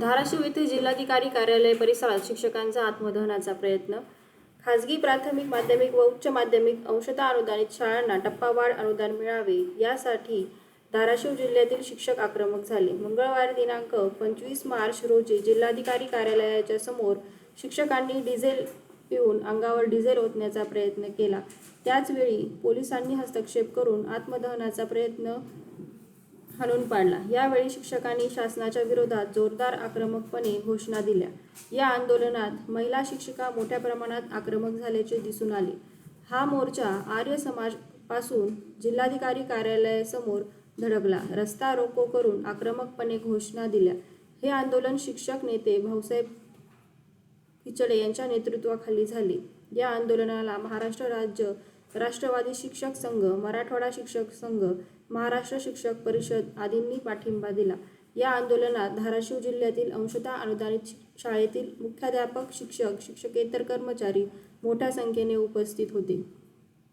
धाराशिव येथे जिल्हाधिकारी कार्यालय परिसरात शिक्षकांचा आत्मदहनाचा प्रयत्न. खाजगी प्राथमिक माध्यमिक व उच्च माध्यमिक अंशतः अनुदानित शाळांना टप्पावाढ अनुदान मिळावे यासाठी धाराशिव जिल्ह्यातील शिक्षक आक्रमक झाले. मंगळवार दिनांक पंचवीस मार्च रोजी जिल्हाधिकारी कार्यालयाच्या समोर शिक्षकांनी डिझेल पिऊन अंगावर डिझेल ओतण्याचा प्रयत्न केला. त्याचवेळी पोलिसांनी हस्तक्षेप करून आत्मदहनाचा प्रयत्न हाणून पाडला. यावेळी शिक्षकांनी शासनाच्या विरोधात जोरदार आक्रमकपणे घोषणा दिल्या. या आंदोलनात महिला शिक्षिका मोठ्या प्रमाणात आक्रमक झाल्याचे दिसून आले. हा मोर्चा आर्य समाजपासून जिल्हाधिकारी कार्यालयासमोर धडकला. रस्ता रोको करून आक्रमकपणे घोषणा दिल्या. हे आंदोलन शिक्षक नेते भाऊसाहेब खिचडे यांच्या नेतृत्वाखाली झाले. या आंदोलनाला महाराष्ट्र राज्य राष्ट्रवादी शिक्षक संघ मराठवाडा शिक्षक संघ महाराष्ट्र शिक्षक परिषद आदींनी पाठिंबा दिला. या आंदोलनात धाराशिव जिल्ह्यातील अंशतः अनुदानित शाळेतील मुख्याध्यापक शिक्षक शिक्षकेतर कर्मचारी मोठ्या संख्येने उपस्थित होते.